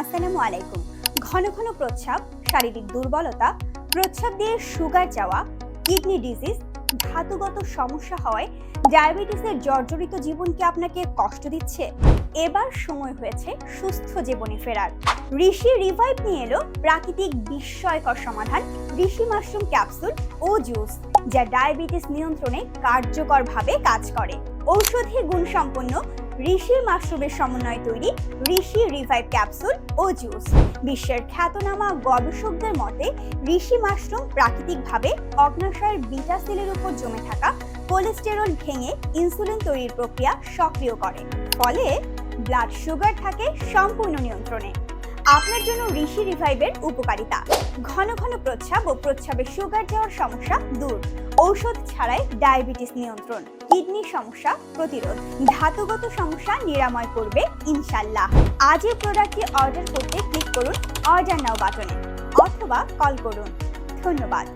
আসসালামু আলাইকুম। ঘন ঘন প্রস্রাব, শারীরিক দুর্বলতা, প্রস্রাব দিয়ে সুগার যাওয়া, কিডনি ডিজিজ, ধাতুগত সমস্যা হওয়ায় ডায়াবেটিসের জর্জরিত জীবন কি আপনাকে কষ্ট দিচ্ছে? এবার সময় হয়েছে সুস্থ জীবনে ফেরার। ঋষি রিভাইভ নিয়ে এলো প্রাকৃতিক বিস্ময়কর সমাধান, ঋষি মাশরুম ক্যাপসুল ও জুস, যা ডায়াবেটিস নিয়ন্ত্রণে কার্যকরভাবে কাজ করে। ঔষধি গুণসম্পন্ন ঋষি মাশরুমের সমন্বয়ে তৈরি ঋষি রিভাইভ ক্যাপসুল ও জুস বিশ্বের খ্যাতনামা গবেষকদের মতে, ঋষি মাশরুম প্রাকৃতিকভাবে অগ্নাশয়ের বিটা সেলের উপর জমে থাকা কোলেস্টেরল ভেঙে ইনসুলিন তৈরির প্রক্রিয়া সক্রিয় করে। ফলে ব্লাড সুগার থাকে সম্পূর্ণ নিয়ন্ত্রণে। আপনার জন্য ঋষি রিভাইভের উপকারিতা। ঘন ঘন প্রস্রাব ও প্রস্রাবে সুগার যাওয়ার সমস্যা দূর। ঔষধ ছাড়াই ডায়াবেটিস নিয়ন্ত্রণ কিডনি সমস্যা প্রতিরোধ। ধাতুগত সমস্যা নিরাময় করবে ইনশাল্লাহ আজই প্রোডাক্টটি অর্ডার করতে ক্লিক করুন অর্ডার নাও বাটনে অথবা কল করুন। ধন্যবাদ।